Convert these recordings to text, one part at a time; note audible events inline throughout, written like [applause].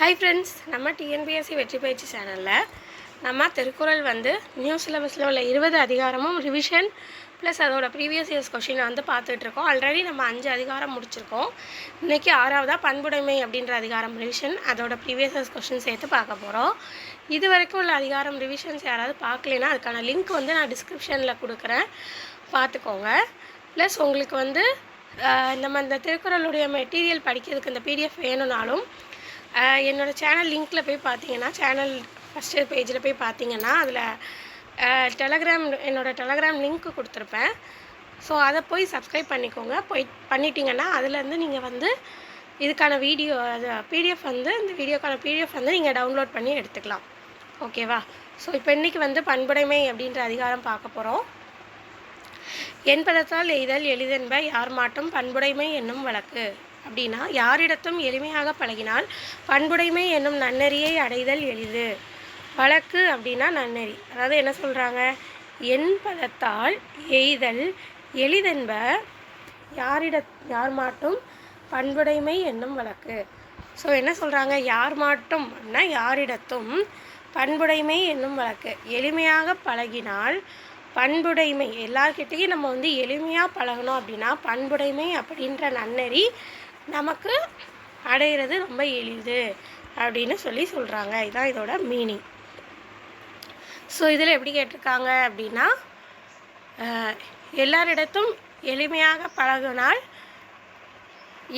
Hi friends நம்ம TNPSC வெற்றி பயிற்சி சேனலில் நம்ம திருக்குறள் வந்து நியூ சிலபஸில் உள்ள இருபது அதிகாரமும் ரிவிஷன் ப்ளஸ் அதோட ப்ரீவியஸ் இயர்ஸ் கொஷினை வந்து பார்த்துட்ருக்கோம். ஆல்ரெடி நம்ம அஞ்சு அதிகாரம் முடிச்சிருக்கோம். இன்றைக்கி ஆறாவதாக பண்புடைமை அப்படின்ற அதிகாரம் ரிவிஷன் அதோட ப்ரீவியஸ் இயர்ஸ் கொஷின் சேர்த்து பார்க்க போகிறோம் இது வரைக்கும் உள்ள அதிகாரம் ரிவிஷன்ஸ் யாராவது பார்க்கலைன்னா அதுக்கான லிங்க் வந்து நான் டிஸ்கிரிப்ஷனில் கொடுக்குறேன். பார்த்துக்கோங்க. ப்ளஸ் உங்களுக்கு வந்து நம்ம இந்த திருக்குறளுடைய மெட்டீரியல் படிக்கிறதுக்கு இந்த பிடிஎஃப் வேணும்னாலும் என்னோடய சேனல் லிங்க்கில் போய் பார்த்தீங்கன்னா சேனல் ஃபஸ்ட்டு பேஜில் போய் பார்த்தீங்கன்னா அதில் டெலகிராம் என்னோட டெலகிராம் லிங்க்கு கொடுத்துருப்பேன். ஸோ அதை போய் சப்ஸ்கிரைப் பண்ணிக்கோங்க. போய் பண்ணிட்டீங்கன்னா அதுலேருந்து நீங்கள் வந்து இதுக்கான வீடியோ அது பிடிஎஃப் வந்து இந்த வீடியோக்கான பிடிஎஃப் வந்து நீங்கள் டவுன்லோட் பண்ணி எடுத்துக்கலாம். ஓகேவா ஸோ இப்போ இன்றைக்கி வந்து பண்புடைமை அப்படின்ற அதிகாரம் பார்க்க போகிறோம் என்பதத்தால் எய்தல் எளிதென்ப யார் மாட்டும் பண்புடைமை என்னும் வழக்கு. அப்படின்னா யாரிடத்தும் எளிமையாக பழகினால் பண்புடைமை என்னும் நன்னெறியை அடைதல் எளிது. வழக்கு அப்படின்னா நன்னெறி. அதாவது என்ன சொல்கிறாங்க என்பதத்தால் எய்தல் எளிதென்ப யாரிட யார் மாட்டும் பண்புடைமை என்னும் வழக்கு. ஸோ என்ன சொல்கிறாங்க யார் மாட்டும் அப்படின்னா யாரிடத்தும் பண்புடைமை என்னும் வழக்கு. எளிமையாக பழகினால் பண்புடைமை எல்லார்கிட்டேயும் நம்ம வந்து எளிமையாக பழகணும் அப்படின்னா பண்புடைமை அப்படின்ற நன்னெறி நமக்கு அடையிறது ரொம்ப எளிது அப்படின்னு சொல்லி சொல்கிறாங்க இதுதான் இதோட மீனிங் ஸோ இதில் எப்படி கேட்டிருக்காங்க அப்படின்னா எல்லாரிடத்தும் எளிமையாக பழகினால்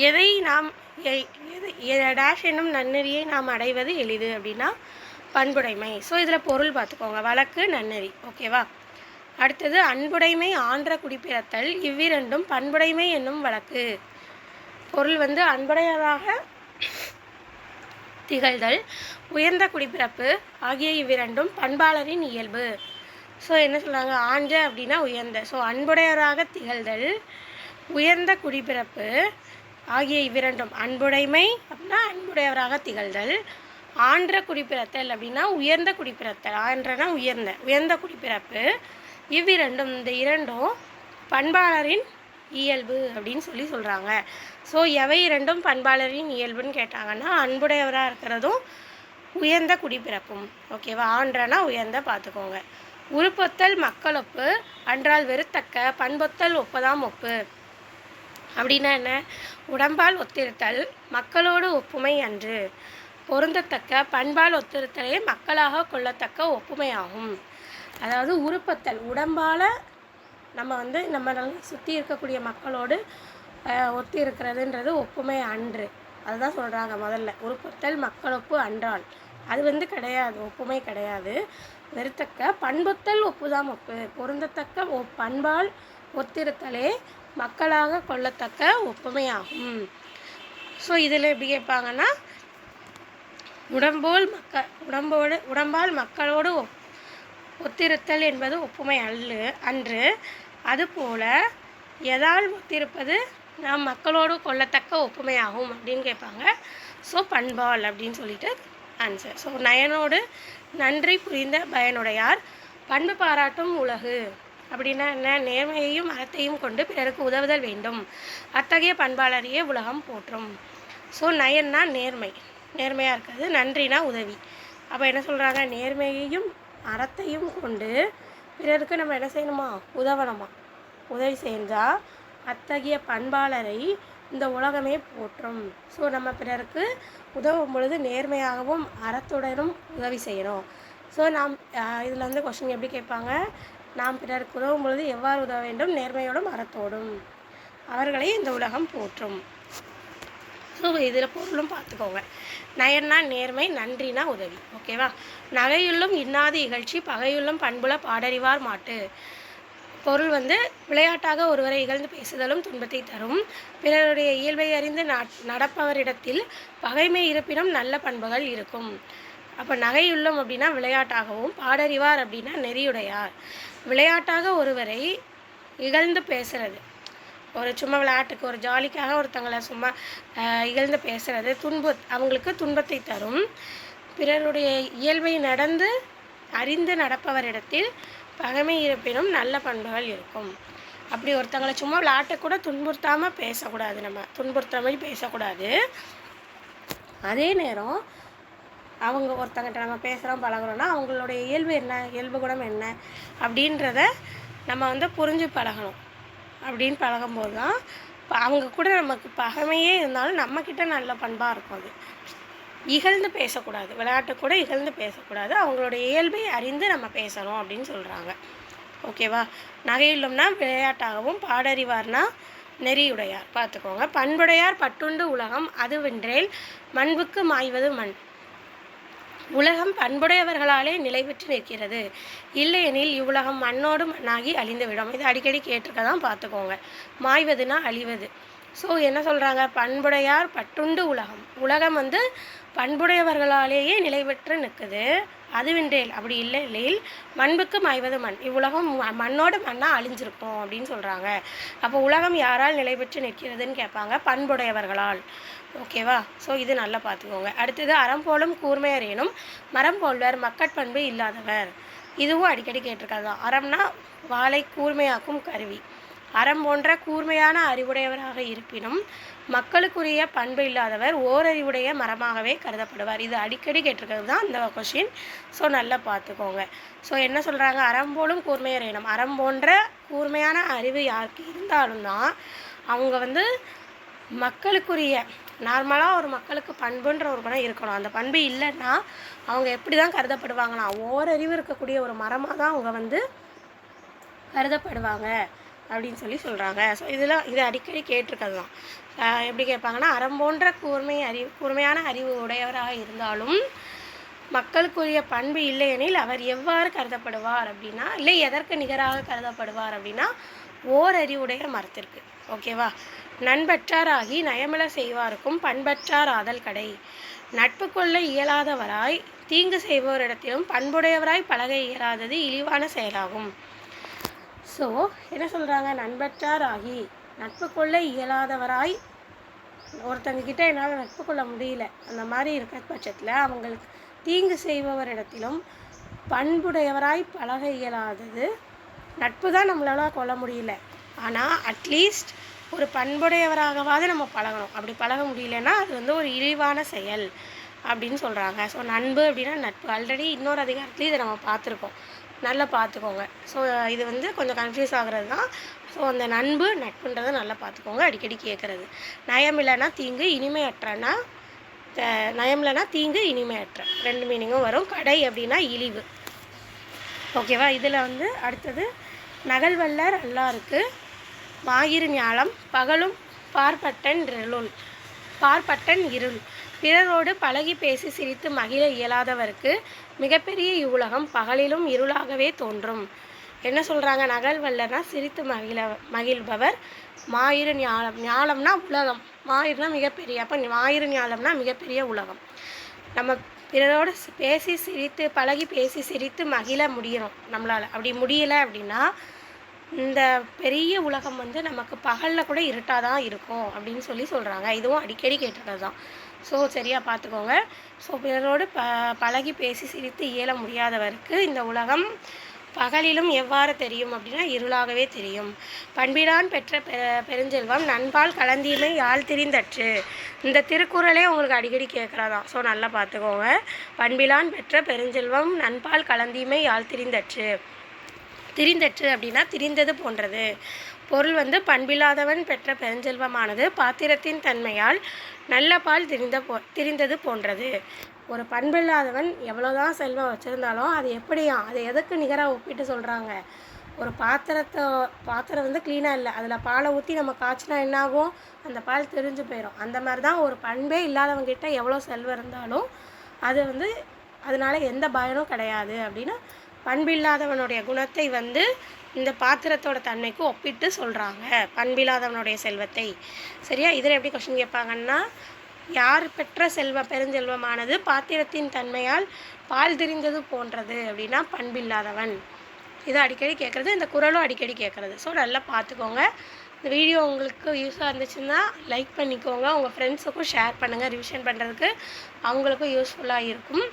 எதை நாம் எ- எதை- டேஷ் என்னும் நன்னெறியை நாம் அடைவது எளிது அப்படின்னா பண்புடைமை. ஸோ இதில் பொருள் பார்த்துக்கோங்க. வழக்கு நன்னெறி. ஓகேவா அடுத்தது அன்புடைமை ஆன்ற குடிப்பிறத்தல் இவ்விரண்டும் பண்புடைமை என்னும் வழக்கு. பொருள் வந்து அன்புடையதாக திகழ்தல் உயர்ந்த குடிப்பிறப்பு ஆகிய இவ்விரண்டும் பண்பாளரின் இயல்பு. ஸோ என்ன சொல்கிறாங்க ஆஞ்ச அப்படின்னா உயர்ந்த. ஸோ அன்புடையராக திகழ்தல் உயர்ந்த குடிப்பிறப்பு ஆகிய இவ்விரண்டும் அன்புடைமை அப்படின்னா அன்புடையவராக திகழ்தல் ஆன்ற குடிப்பிறத்தல் அப்படின்னா உயர்ந்த குடிப்பிறத்தல் ஆன்றனா உயர்ந்த உயர்ந்த குடிப்பிறப்பு. இவ்விரண்டும் இந்த இரண்டும் பண்பாளரின் இயல்பு அப்படின்னு சொல்லி சொல்கிறாங்க ஸோ எவை இரண்டும் பண்பாளரின் இயல்புன்னு கேட்டாங்கன்னா அன்புடையவராக இருக்கிறதும் உயர்ந்த குடிப்பிறப்பும் ஓகேவா ஆன்றனா உயர்ந்த பார்த்துக்கோங்க உருப்பொத்தல் மக்களொப்பு அன்றால் வெறுத்தக்க பண்பொத்தல் ஒப்பதாம் ஒப்பு. அப்படின்னா என்ன? உடம்பால் ஒத்திருத்தல் மக்களோடு ஒப்புமை அன்று. பொருந்தத்தக்க பண்பால் ஒத்திருத்தலே மக்களாக கொள்ளத்தக்க ஒப்புமையாகும். அதாவது உருப்பத்தல் உடம்பால் நம்ம வந்து நம்ம சுற்றி இருக்கக்கூடிய மக்களோடு ஒத்தி இருக்கிறதுன்றது ஒப்புமை அன்று. அதுதான் சொல்கிறாங்க முதல்ல. உருப்பத்தல் மக்களொப்பு அன்றால் அது வந்து கிடையாது ஒப்புமை கிடையாது. வெறுத்தக்க பண்பொத்தல் ஒப்புதான் ஒப்பு. பொருந்தத்தக்க ஒ பண்பால் ஒத்திருத்தலே மக்களாக கொள்ளத்தக்க ஒப்புமையாகும். ஸோ இதில் எப்படி கேட்பாங்கன்னா உடம்போல் மக்க உடம்போடு உடம்பால் மக்களோடு ஒப் ஒத்திருத்தல் என்பது ஒப்புமை அல்லு அன்று. அதுபோல எதால் ஒத்திருப்பது நாம் மக்களோடு கொள்ளத்தக்க ஒப்புமையாகும் அப்படின்னு கேட்பாங்க. ஸோ பண்பால் அப்படின்னு சொல்லிட்டு ஆன்சர் ஸோ நயனோடு நன்றி புரிந்த பயனுடையார். பண்பு பாராட்டும் உலகு. அப்படின்னா என்ன? நேர்மையையும் அறத்தையும் கொண்டு பிறருக்கு உதவுதல் வேண்டும். அத்தகைய பண்பாளரையே உலகம் போற்றும். ஸோ நயன்னா நேர்மை. நேர்மையாக இருக்கிறது நன்றினா உதவி. அப்போ என்ன சொல்கிறாங்க நேர்மையையும் அறத்தையும் கொண்டு பிறருக்கு நம்ம என்ன செய்யணுமா? உதவணுமா? உதவி செஞ்சால் அத்தகைய பண்பாளரை இந்த உலகமே போற்றும். ஸோ நம்ம பிறருக்கு உதவும் பொழுது நேர்மையாகவும் அறத்துடனும் உதவி செய்கிறோம் ஸோ நாம் இதில் வந்து கொஸ்டின் எப்படி கேட்பாங்க? நாம் பிறருக்கு உதவும் பொழுது எவ்வாறு உதவ வேண்டும்? நேர்மையோடும் அறத்தோடும். அவர்களை இந்த உலகம் போற்றும். ஸோ [laughs] இதில் பொருளும் பார்த்துக்கோங்க. நயன்னா நேர்மை நன்றினா உதவி. ஓகேவா? நகையுள்ளும் இன்னாத இகழ்ச்சி பகையுள்ளும் பண்புல பாடறிவார் மாட்டு. பொருள் வந்து விளையாட்டாக ஒருவரை இகழ்ந்து பேசுதலும் துன்பத்தை தரும். பிறருடைய இயல்பை அறிந்து நட்- நடப்பவரிடத்தில் பகைமை இருப்பினும் நல்ல பண்புகள் இருக்கும். அப்போ நகையுள்ளம் அப்படின்னா விளையாட்டாகவும் பாடறிவார் அப்படின்னா நெறியுடையார். விளையாட்டாக ஒருவரை இகழ்ந்து பேசுறது. ஒரு சும்மா விளையாட்டுக்கு ஒரு ஜாலிக்காக ஒருத்தங்களை சும்மா இகழ்ந்து பேசுகிறது துன்ப அவங்களுக்கு துன்பத்தை தரும். பிறருடைய இயல்பை நடந்து அறிந்து நடப்பவரிடத்தில் பகைமை இருப்பினும் நல்ல பண்புகள் இருக்கும். அப்படி ஒருத்தங்களை சும்மா விளையாட்டுக்கூட கூட துன்புறுத்தாமல் பேசக்கூடாது நம்ம. துன்புறுத்துற மாதிரி பேசக்கூடாது. அதே நேரம் அவங்க ஒருத்தங்கிட்ட நம்ம பேசுகிறோம் பழகிறோன்னா அவங்களுடைய இயல்பு என்ன இயல்பு குணம் என்ன அப்படின்றத நம்ம வந்து புரிஞ்சு பழகணும். அப்படின்னு பழகும்போது தான் அவங்க கூட நமக்கு பகைமையே இருந்தாலும் நம்மக்கிட்ட நல்ல பண்பாக இருக்கும் அது. இகழ்ந்து பேசக்கூடாது. விளையாட்டு கூட இகழ்ந்து பேசக்கூடாது. அவங்களுடைய இயல்பை அறிந்து நம்ம பேசணும் அப்படின்னு சொல்கிறாங்க ஓகேவா? நகையிலும்னா விளையாட்டாகவும் பாடறிவார்னா நெறியுடையார். பார்த்துக்கோங்க. பண்புடையார் பட்டுண்டு உலகம் அதுவென்றேல் மண்புக்கு மாய்வது மண். உலகம் பண்புடையவர்களாலே நிலை பெற்று நிற்கிறது. இல்லையெனில் இவ்வுலகம் மண்ணோடு மண்ணாகி அழிந்துவிடும். இது அடிக்கடி கேட்டிருக்க தான் பார்த்துக்கோங்க. மாய்வதுனா அழிவது. ஸோ என்ன சொல்கிறாங்க பண்புடையார் பட்டுண்டு உலகம். உலகம் வந்து பண்புடையவர்களாலேயே நிலைபெற்று நிற்குது. அதுவென்றேல் அப்படி இல்லை இல்லையில் மண்புக்கு மாய்வது மண். இவ்வுலகம் ம- மண்ணோடு மண்ணாக அழிஞ்சிருக்கும் அப்படின்னு சொல்கிறாங்க அப்போ உலகம் யாரால் நிலை பெற்று நிற்கிறதுன்னு கேட்பாங்க பண்புடையவர்களால். ஓகேவா ஸோ இது நல்லா பார்த்துக்கோங்க. அடுத்தது அறம் போலும் கூர்மையரேனும் மரம் போல்வர் மக்கட்பண்பு இல்லாதவர். இதுவும் அடிக்கடி கேட்டிருக்காது தான் அறம்னா வாளை கூர்மையாக்கும் கருவி. அறம் போன்ற கூர்மையான அறிவுடையவராக இருப்பினும் மக்களுக்குரிய பண்பு இல்லாதவர் ஓரறிவுடைய மரமாகவே கருதப்படுவார். இது அடிக்கடி கேட்டிருக்கிறது தான் இந்த கொஷின் ஸோ நல்லா பார்த்துக்கோங்க. ஸோ என்ன சொல்கிறாங்க அறம் போலும் கூர்மையரேனும் அறம் போன்ற கூர்மையான அறிவு யாருக்கு இருந்தாலும் தான் அவங்க வந்து மக்களுக்குரிய நார்மலாக ஒரு மக்களுக்கு பண்புன்ற ஒரு குணம் இருக்கணும். அந்த பண்பு இல்லைன்னா அவங்க எப்படி தான் கருதப்படுவாங்கன்னா ஓரறிவு இருக்கக்கூடிய ஒரு மரமாக தான் அவங்க வந்து கருதப்படுவாங்க. அப்படின்னு சொல்லி சொல்கிறாங்க ஸோ இதெல்லாம் இது அடிக்கடி கேட்டிருக்கிறது தான் எப்படி கேட்பாங்கன்னா அறம் போன்ற கூர்மை அறிவு கூர்மையான அறிவு உடையவராக இருந்தாலும் மக்களுக்குரிய பண்பு இல்லையெனில் அவர் எவ்வாறு கருதப்படுவார் அப்படின்னா இல்லை எதற்கு நிகராக கருதப்படுவார் அப்படின்னா ஓரறிவுடைய மரத்திற்கு. ஓகேவா நண்பற்றாராகி நயமல செய்வாருக்கும் பண்பற்றார் ஆதல் கடை. நட்பு கொள்ள இயலாதவராய் தீங்கு செய்பவரிடத்திலும் பண்புடையவராய் பழக இயலாதது இழிவான செயலாகும். ஸோ என்ன சொல்கிறாங்க நண்பற்றார் ஆகி நட்பு கொள்ள இயலாதவராய் ஒருத்தங்கக்கிட்ட என்னால் நட்பு கொள்ள முடியல. அந்த மாதிரி இருக்கிற பட்சத்தில் அவங்களுக்கு தீங்கு செய்பவரிடத்திலும் பண்புடையவராய் பழக இயலாதது. நட்பு தான் நம்மளால கொள்ள முடியல. ஆனால் அட்லீஸ்ட் ஒரு பண்புடையவராகவாவது நம்ம பழகணும். அப்படி பழக முடியலன்னா அது வந்து ஒரு இழிவான செயல் அப்படின்னு சொல்கிறாங்க ஸோ நண்பு அப்படின்னா நட்பு. ஆல்ரெடி இன்னொரு அதிகாரத்துலேயும் இதை நம்ம பார்த்துருக்கோம். நல்லா பார்த்துக்கோங்க. ஸோ இது வந்து கொஞ்சம் கன்ஃபியூஸ் ஆகுறது தான். ஸோ அந்த நண்பு நட்புன்றதை நல்லா பார்த்துக்கோங்க. அடிக்கடி கேட்குறது நயம் இல்லைன்னா தீங்கு இனிமையற்றனா த- நயம் இல்லைன்னா தீங்கு இனிமையற்ற ரெண்டு மீனிங்கும் வரும். கடை அப்படின்னா இழிவு. ஓகேவா இதில் வந்து அடுத்தது நகல்வல்லர் அல்லாருக்கு மாயிரு ஞாலம் பகலும் பார்ப்பட்டன் இருளுள் பார்ப்பட்டன் இருள். பிறரோடு பழகி பேசி சிரித்து மகிழ இயலாதவருக்கு மிகப்பெரிய இவ்வுலகம் பகலிலும் இருளாகவே தோன்றும். என்ன சொல்கிறாங்க நகல் வல்லனா சிரித்து மகிழ மகிழ்பவர். மாயிரு ஞாலம் ஞாலம்னா உலகம். மாயிறுனா மிகப்பெரிய அப்போ மாயிரு ஞாலம்னா மிகப்பெரிய உலகம். நம்ம பிறரோடு பேசி சிரித்து பழகி பேசி சிரித்து மகிழ முடியணும் நம்மளால். அப்படி முடியலை அப்படின்னா இந்த பெரிய உலகம் வந்து நமக்கு பகலில் கூட இருட்டாக தான் இருக்கும் அப்படின்னு சொல்லி சொல்கிறாங்க இதுவும் அடிக்கடி கேட்டது தான் ஸோ சரியாக பார்த்துக்கோங்க ஸோ பிறரோடு ப பழகி பேசி சிரித்து இயல முடியாதவருக்கு இந்த உலகம் பகலிலும் எவ்வாறு தெரியும் அப்படின்னா இருளாகவே தெரியும். பண்பிலான் பெற்ற பெ பெருஞ்செல்வம் நண்பால் கலந்தியுமே யாழ் திரிந்தற்று இந்த திருக்குறளே உங்களுக்கு அடிக்கடி கேட்குறதான் ஸோ நல்லா பார்த்துக்கோங்க பண்பிலான் பெற்ற பெருஞ்செல்வம் நண்பால் கலந்தியுமே யாழ் திரிந்தற்று திரிந்தற்று அப்படின்னா திரிந்தது போன்றது. பொருள் வந்து பண்பில்லாதவன் பெற்ற பெருஞ்செல்வமானது பாத்திரத்தின் தன்மையால் நல்ல பால் திரிந்த போ திரிந்தது போன்றது. ஒரு பண்பில்லாதவன் எவ்வளோதான் செல்வம் வச்சுருந்தாலும் அது எப்படியா அது எதுக்கு நிகராக ஒப்பிட்டு சொல்கிறாங்க ஒரு பாத்திரத்தை பாத்திரம் வந்து க்ளீனாக இல்லை அதில் பாலை ஊற்றி நம்ம காய்ச்சினா என்னாகும்? அந்த பால் திரிஞ்சு போயிடும் அந்த மாதிரி தான் ஒரு பண்பே இல்லாதவங்ககிட்ட எவ்வளோ செல்வம் இருந்தாலும் அது வந்து அதனால எந்த பயனும் கிடையாது அப்படின்னு பண்பில்லாதவனுடைய குணத்தை வந்து இந்த பாத்திரத்தோட தன்மைக்கு ஒப்பிட்டு சொல்கிறாங்க பண்பில்லாதவனுடைய செல்வத்தை. சரியா? இதில் எப்படி கொஸ்டின் கேட்பாங்கன்னா யார் பெற்ற செல்வ பெருஞ்செல்வமானது பாத்திரத்தின் தன்மையால் பால் திரிந்தது போன்றது அப்படின்னா பண்பில்லாதவன். இதை அடிக்கடி கேட்குறது இந்த குரலும் அடிக்கடி கேட்குறது. ஸோ நல்லா பார்த்துக்கோங்க. இந்த வீடியோ உங்களுக்கு யூஸாக இருந்துச்சுன்னா லைக் பண்ணிக்கோங்க. உங்கள் ஃப்ரெண்ட்ஸுக்கும் ஷேர் பண்ணுங்கள் ரிவிஷன் பண்ணுறதுக்கு அவங்களுக்கும் யூஸ்ஃபுல்லாக இருக்கும்.